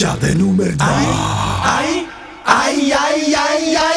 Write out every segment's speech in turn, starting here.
Ya de número 2. Ay, ay, ay, ay, ay.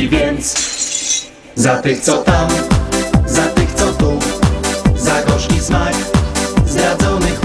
I więc za tych co tam, za tych co tu, za gorzki smak zdradzonych